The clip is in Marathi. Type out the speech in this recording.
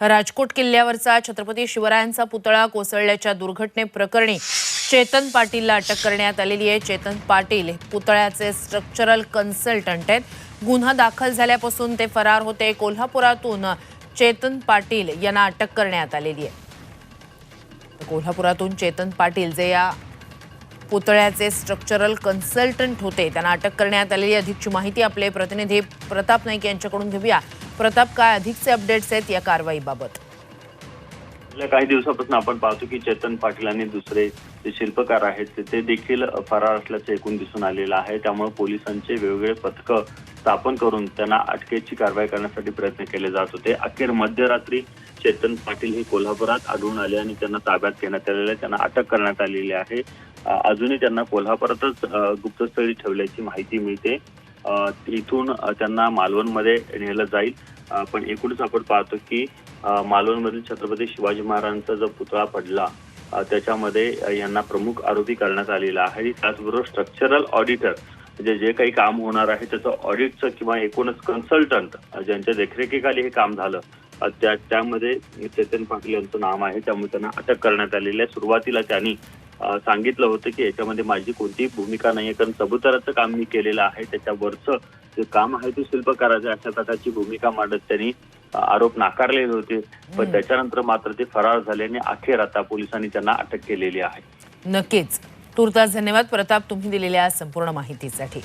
राजकोट किल्ल्यावरचा छत्रपती शिवरायांचा पुतळा कोसळल्याच्या दुर्घटनेप्रकरणी चेतन पाटीलला अटक करण्यात आलेली आहे. चेतन पाटील पुतळ्याचे स्ट्रक्चरल कन्सल्टंट आहेत. गुन्हा दाखल झाल्यापासून ते फरार होते. कोल्हापुरातून चेतन पाटील यांना अटक करण्यात आलेली आहे. कोल्हापुरातून चेतन पाटील जे या पुतळ्याचे स्ट्रक्चरल कन्सल्टंट होते त्यांना अटक करण्यात आलेली अधिकची माहिती आपले प्रतिनिधी प्रताप नाईक यांच्याकडून घेऊया. प्रताप काय अधिकचे अपडेट्स आहेत या कारवाईबाबत? गेल्या काही दिवसापासून आपण पाहतो की चेतन पाटील आणि दुसरे जे शिल्पकार आहेत ते- ते देखील फरार असल्याचं एकूण दिसून आलेलं आहे. त्यामुळे पोलिसांचे वेगवेगळे पथकं स्थापन करून त्यांना अटकेची कारवाई करण्यासाठी प्रयत्न केले जात होते. अखेर मध्यरात्री चेतन पाटील हे कोल्हापुरात आढळून आले आणि त्यांना ताब्यात घेण्यात आलेले आहे. त्यांना अटक करण्यात आलेली आहे. अजूनही त्यांना कोल्हापुरातच गुप्तस्थळी ठेवल्याची माहिती मिळते. तिथून इथून त्यांना मालवणमध्ये नेलं जाईल. पण एकूणच आपण पाहतो की मालवणमधील छत्रपती शिवाजी महाराजांचा जो पुतळा पडला त्याच्यामध्ये यांना प्रमुख आरोपी करण्यात आलेला आहे. त्याचबरोबर स्ट्रक्चरल ऑडिटर म्हणजे जे काही काम होणार आहे त्याचं ऑडिटचं किंवा एकूणच कन्सल्टंट ज्यांच्या देखरेखीखाली हे काम झालं त्या त्यामध्ये चेतन पाटील यांचं नाव आहे. त्यामुळे त्यांना अटक करण्यात आलेली आहे. सुरुवातीला त्यांनी सांगितलं होतं की याच्यामध्ये माझी कोणतीही भूमिका नाहीये कारण सबुताराचं काम मी केलेलं आहे. त्याच्यावरचं जे काम आहे ते शिल्पकाराचं अशा प्रकारची भूमिका मांडत त्यांनी आरोप नाकारलेले होते. पण. त्याच्यानंतर मात्र ते फरार झाले आणि अखेर आता पोलिसांनी त्यांना अटक केलेली आहे. नक्कीच. तुर्तास धन्यवाद. प्रताप तुम्ही दिलेल्या संपूर्ण माहितीसाठी.